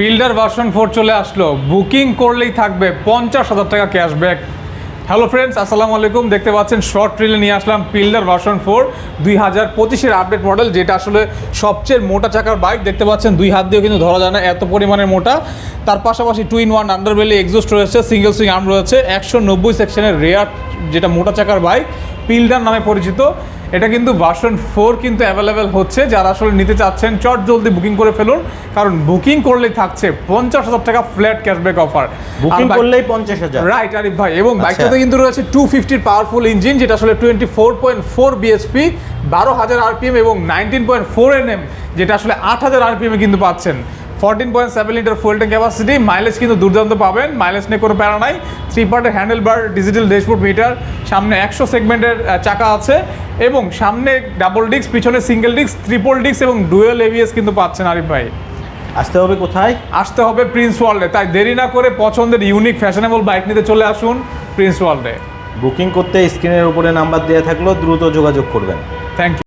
Builder version four চলে আসলো। Booking করলেই থাকবে পঞ্চাশ হাজার টাকা ক্যাশব্যাক। হ্যালো ফ্রেন্ডস, আসসালামু আলাইকুম। দেখতে পাচ্ছেন, শর্ট রিলে নিয়ে আসলাম পিল্ডার ভার্সন ফোর। দুই হাজার পঁচিশের আপডেট মডেল, যেটা আসলে সবচেয়ে মোটা চাকার বাইক। দেখতে পাচ্ছেন, দুই হাত দিয়েও কিন্তু ধরা যায় না, এত পরিমাণের মোটা। তার পাশাপাশি two in one underbelly exhaust রয়েছে, সিঙ্গেল সুইং আর্ম রয়েছে। একশো নব্বই সেকশনের রেয়ার, যেটা মোটা চাকার বাইক পিল্ডার নামে পরিচিত। এটা কিন্তু ভার্সন ফোর কিন্তু অ্যাভেলেবেল হচ্ছে যারা আসলে নিতে চাচ্ছেন চট জলদি বুকিং করে ফেলুন কারণ বুকিং করলেই থাকছে পঞ্চাশ হাজার টাকা ফ্ল্যাট ক্যাশব্যাক অফার বুকিং করলেই পঞ্চাশ হাজার। রাইট আরিফ ভাই এবং আচ্ছা। বাইকটাতে কিন্তু রয়েছে টু ফিফটির পাওয়ারফুল ইঞ্জিন যেটা আসলে twenty four point four BHP বারো হাজার আরপিএম এবং নাইনটিন পয়েন্ট ফোর এনএম যেটা আসলে আট হাজার আরপিএম কিন্তু পাচ্ছেন। Fourteen point seven litre fuel tank capacity mileage কিন্তু দুর্দান্ত পাবেন মাইলেজ নিয়ে কোনো প্যারা নাই। থ্রি পার্টের হ্যান্ডেল বার ডিজিটাল ড্যাশবোর্ড মিটার সামনে একশো সেগমেন্টের চাকা আছে। এবং সামনে ডাবল ডিস্ক পিছনে সিঙ্গেল ডিস্ক ট্রিপল ডিস্ক এবং ডুয়েল এভিএস কিন্তু পাচ্ছেন আরিফ ভাই। আসতে হবে কোথায়? আসতে হবে প্রিন্স ওয়ার্ল্ডে তাই দেরি না করে পছন্দের ইউনিক ফ্যাশনেবল বাইক নিতে চলে আসুন প্রিন্স ওয়ার্ল্ডে বুকিং করতে স্ক্রিনের উপরে নাম্বার দেওয়া থাকলেও দ্রুত যোগাযোগ করবেন। Thank you